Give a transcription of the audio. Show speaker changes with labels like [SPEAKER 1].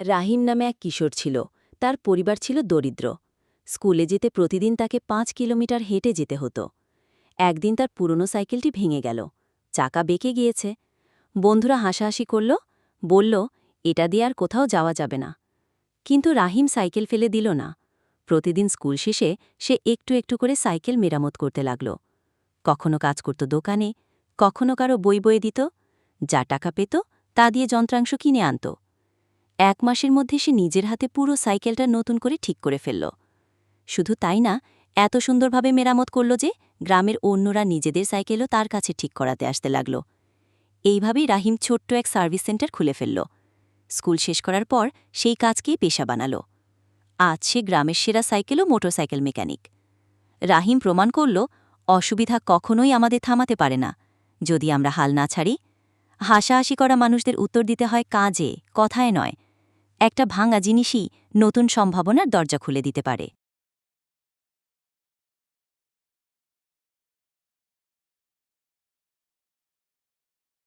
[SPEAKER 1] রাহিম নামে এক কিশোর ছিল, তার পরিবার ছিল দরিদ্র। স্কুলে যেতে প্রতিদিন তাকে পাঁচ কিলোমিটার হেঁটে যেতে হতো। একদিন তার পুরনো সাইকেলটি ভেঙে গেল, চাকা বেঁকে গিয়েছে। বন্ধুরা হাসাহাসি করল, বলল, এটা দিয়ে আর কোথাও যাওয়া যাবে না। কিন্তু রাহিম সাইকেল ফেলে দিল না। প্রতিদিন স্কুল শেষে সে একটু একটু করে সাইকেল মেরামত করতে লাগল। কখনো কাজ করত দোকানে, কখনো কারও বই বয়ে দিত, যা টাকা পেত তা দিয়ে যন্ত্রাংশ কিনে আনত। এক মাসের মধ্যে সে নিজের হাতে পুরো সাইকেলটা নতুন করে ঠিক করে ফেলল। শুধু তাই না, এত সুন্দরভাবে মেরামত করল যে গ্রামের অন্যরা নিজেদের সাইকেলও তার কাছে ঠিক করাতে আসতে লাগল। এইভাবেই রাহিম ছোট্ট এক সার্ভিস সেন্টার খুলে ফেলল। স্কুল শেষ করার পর সেই কাজকেই পেশা বানাল। আজ সে গ্রামের সেরা সাইকেল ও মোটরসাইকেল মেকানিক। রাহিম প্রমাণ করল, অসুবিধা কখনোই আমাদের থামাতে পারে না। যদি আমরা হাল না ছাড়ি, হাসাহাসি করা মানুষদের উত্তর দিতে হয় কাজে, কথায় নয়। একটা ভাঙা জিনিসই নতুন সম্ভাবনার দরজা খুলে দিতে পারে।